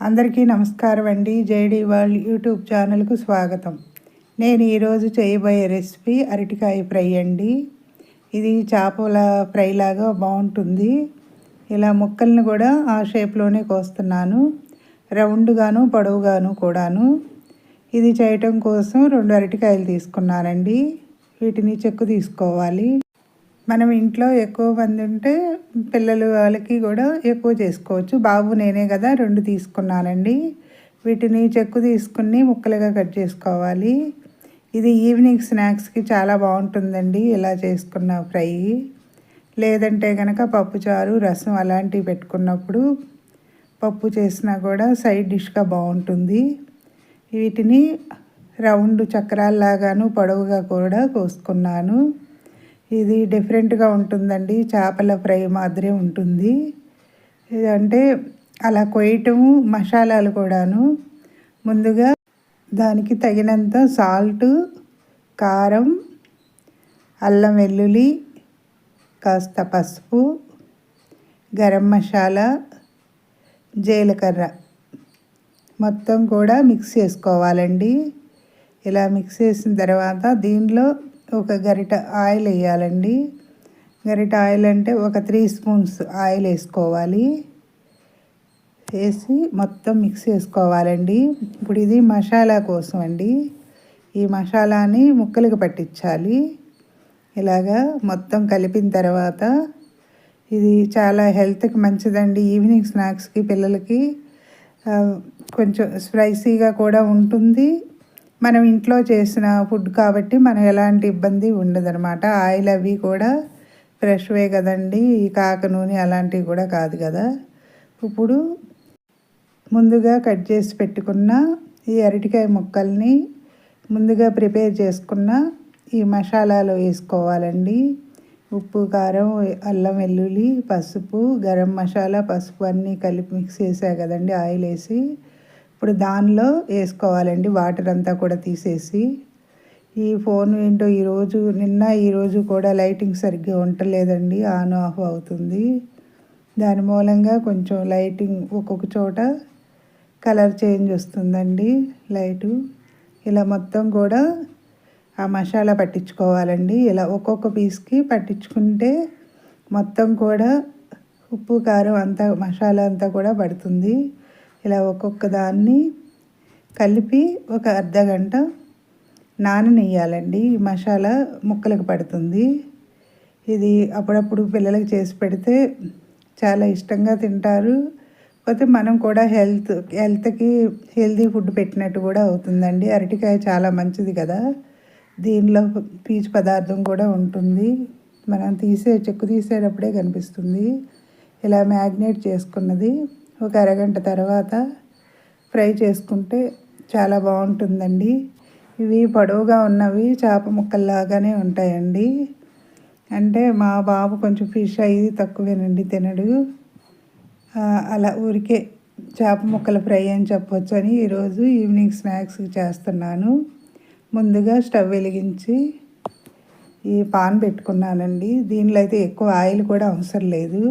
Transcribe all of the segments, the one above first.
అందరికీ నమస్కారం అండి. జేడి వరల్డ్ యూట్యూబ్ ఛానల్కు స్వాగతం. నేను ఈరోజు చేయబోయే రెసిపీ అరటికాయ ఫ్రై అండి. ఇది చేపల ఫ్రై లాగా బాగుంటుంది. ఇలా ముక్కల్ని కూడా ఆ షేప్లోనే కోస్తున్నాను. రౌండ్గాను పొడవుగాను కూడాను. ఇది చేయటం కోసం రెండు అరటికాయలు తీసుకున్నానండి. వీటిని చెక్కు తీసుకోవాలి. మనం ఇంట్లో ఎక్కువ మంది ఉంటే పిల్లలు వాళ్ళకి కూడా ఎక్కువ చేసుకోవచ్చు. బాబు నేనే కదా రెండు తీసుకున్నానండి. వీటిని చెక్కు తీసుకుని ముక్కలుగా కట్ చేసుకోవాలి. ఇది ఈవినింగ్ స్నాక్స్కి చాలా బాగుంటుందండి ఇలా చేసుకున్న ఫ్రై. లేదంటే కనుక పప్పుచారు రసం అలాంటివి పెట్టుకున్నప్పుడు పప్పు చేసినా కూడా సైడ్ డిష్గా బాగుంటుంది. వీటిని రౌండ్ చక్రాల్లాగాను పొడవుగా కూడా కోసుకున్నాను. ఇది డిఫరెంట్గా ఉంటుందండి. చేపల ఫ్రై మాదిరి ఉంటుంది. అంటే అలా కొయ్యటము మసాలాలు కూడాను. ముందుగా దానికి తగినంత సాల్ట్ కారం అల్లం వెల్లుల్లి కాస్త పసుపు గరం మసాలా జీలకర్ర మొత్తం కూడా మిక్స్ చేసుకోవాలండి. ఇలా మిక్స్ చేసిన తర్వాత దీనిలో ఒక గరిట ఆయిల్ వేయాలండి. గరిట ఆయిల్ అంటే ఒక త్రీ స్పూన్స్ ఆయిల్ వేసుకోవాలి. వేసి మొత్తం మిక్స్ చేసుకోవాలండి. ఇప్పుడు ఇది మసాలా కోసం అండి. ఈ మసాలాని ముక్కలకు పట్టించాలి. ఇలాగా మొత్తం కలిపిన తర్వాత ఇది చాలా హెల్త్కి మంచిదండి. ఈవినింగ్ స్నాక్స్కి పిల్లలకి కొంచెం స్పైసీగా కూడా ఉంటుంది. మనం ఇంట్లో చేసిన ఫుడ్ కాబట్టి మనం ఎలాంటి ఇబ్బంది ఉండదనమాట ఆయిల్ అవి కూడా ఫ్రెష్వే కదండి. ఈ కాక నూనె అలాంటివి కూడా కాదు కదా. ఇప్పుడు ముందుగా కట్ చేసి పెట్టుకున్న ఈ అరటికాయ ముక్కల్ని ముందుగా ప్రిపేర్ చేసుకున్న ఈ మసాలాలో వేసుకోవాలండి. ఉప్పు కారం అల్లం వెల్లుల్లి పసుపు గరం మసాలా పసుపు అన్నీ కలిపి మిక్స్ చేసా కదండి. ఆయిల్ వేసి ఇప్పుడు దానిలో వేసుకోవాలండి వాటర్ అంతా కూడా తీసేసి. ఈ ఫోన్ ఏంటో ఈరోజు నిన్న ఈరోజు కూడా లైటింగ్ సరిగ్గా ఉండలేదండి ఆన్ ఆఫ్ అవుతుంది. దాని మూలంగా కొంచెం లైటింగ్ ఒక్కొక్క చోట కలర్ చేంజ్ వస్తుందండి లైటు. ఇలా మొత్తం కూడా ఆ మసాలా పట్టించుకోవాలండి. ఇలా ఒక్కొక్క పీస్కి పట్టించుకుంటే మొత్తం కూడా ఉప్పు కారం అంతా మసాలా అంతా కూడా పడుతుంది. ఇలా ఒక్కొక్క దాన్ని కలిపి ఒక అర్ధ గంట నాననియ్యాలండి. ఈ మసాలా ముక్కలకు పడుతుంది. ఇది అప్పుడప్పుడు పిల్లలకు చేసి పెడితే చాలా ఇష్టంగా తింటారు. కాకపోతే మనం కూడా హెల్త్ హెల్త్కి హెల్తీ ఫుడ్ పెట్టినట్టు కూడా అవుతుందండి. అరటికాయ చాలా మంచిది కదా. దీనిలో పీచు పదార్థం కూడా ఉంటుంది. మనం తీసే చెక్కు తీసేటప్పుడే కనిపిస్తుంది. ఇలా మ్యాగ్నేట్ చేసుకున్నది. ఒక అరగంట తర్వాత ఫ్రై చేసుకుంటే చాలా బాగుంటుందండి. ఇవి పొడవుగా ఉన్నవి చేప ముక్కల్లాగానే ఉంటాయండి. అంటే మా బాబు కొంచెం ఫిష్ అయ్యి తక్కువేనండి తినడు. అలా ఊరికే చేప ముక్కల ఫ్రై అని చెప్పొచ్చు అని ఈరోజు ఈవినింగ్ స్నాక్స్ చేస్తున్నాను. ముందుగా స్టవ్ వెలిగించి ఈ పాన్ పెట్టుకున్నానండి. దీనిలో అయితే ఎక్కువ ఆయిల్ కూడా అవసరం లేదు.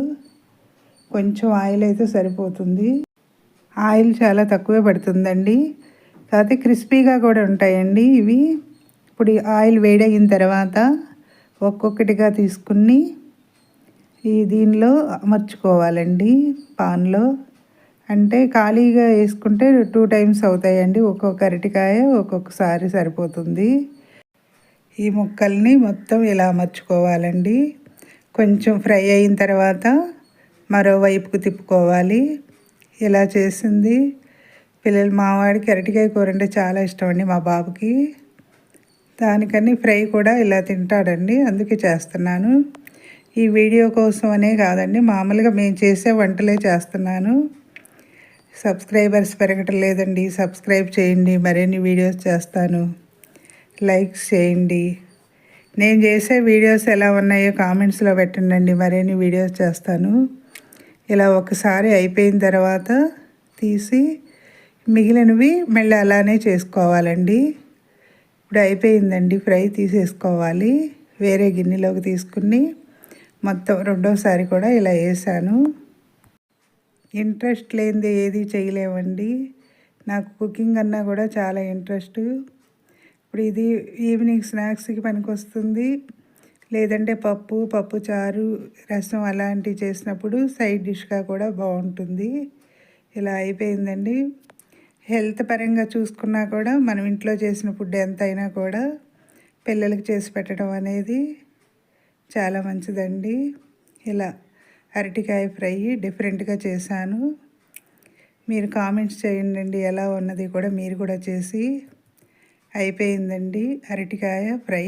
కొంచెం ఆయిల్ అయితే సరిపోతుంది. ఆయిల్ చాలా తక్కువే పడుతుందండి. కాకపోతే క్రిస్పీగా కూడా ఉంటాయండి ఇవి. ఇప్పుడు ఆయిల్ వేడయిన తర్వాత ఒక్కొక్కటిగా తీసుకుని ఈ దీనిలో అమర్చుకోవాలండి పాన్లో. అంటే ఖాళీగా వేసుకుంటే టూ టైమ్స్ అవుతాయండి. ఒక్కొక్క అరటికాయ ఒక్కొక్కసారి సరిపోతుంది. ఈ ముక్కల్ని మొత్తం ఇలా అమర్చుకోవాలండి. కొంచెం ఫ్రై అయిన తర్వాత మరోవైపుకు తిప్పుకోవాలి. ఇలా చేసింది? పిల్లలు మావాడికి అరటికాయ కూర అంటే చాలా ఇష్టం అండి మా బాబుకి. దానికని ఫ్రై కూడా ఇలా తింటాడండి అందుకే చేస్తున్నాను. ఈ వీడియో కోసం అనే కాదండి మామూలుగా మేము చేసే వంటలే చేస్తున్నాను. సబ్స్క్రైబర్స్ పెరగటం లేదండి సబ్స్క్రైబ్ చేయండి మరిన్ని వీడియోస్ చేస్తాను. లైక్స్ చేయండి. నేను చేసే వీడియోస్ ఎలా ఉన్నాయో కామెంట్స్లో పెట్టండి మరిన్ని వీడియోస్ చేస్తాను. ఇలా ఒకసారి అయిపోయిన తర్వాత తీసి మిగిలినవి మళ్ళీ అలానే చేసుకోవాలండి. ఇప్పుడు అయిపోయిందండి ఫ్రై తీసేసుకోవాలి. వేరే గిన్నెలోకి తీసుకుని మొత్తం రెండోసారి కూడా ఇలా వేసాను. ఇంట్రెస్ట్ లేనిది ఏది చేయలేమండి. నాకు కుకింగ్ అన్నా కూడా చాలా ఇంట్రెస్ట్. ఇప్పుడు ఇది ఈవినింగ్ స్నాక్స్కి పనికొస్తుంది. లేదంటే పప్పు పప్పు చారు రసం అలాంటివి చేసినప్పుడు సైడ్ డిష్గా కూడా బాగుంటుంది. ఇలా అయిపోయిందండి. హెల్త్ పరంగా చూసుకున్నా కూడా మనం ఇంట్లో చేసిన ఫుడ్ ఎంత అయినా కూడా పిల్లలకి చేసి పెట్టడం అనేది చాలా మంచిదండి. ఇలా అరటికాయ ఫ్రై డిఫరెంట్గా చేశాను. మీరు కామెంట్స్ చేయండి ఎలా ఉన్నది కూడా మీరు కూడా చేసి. అయిపోయిందండి అరటికాయ ఫ్రై.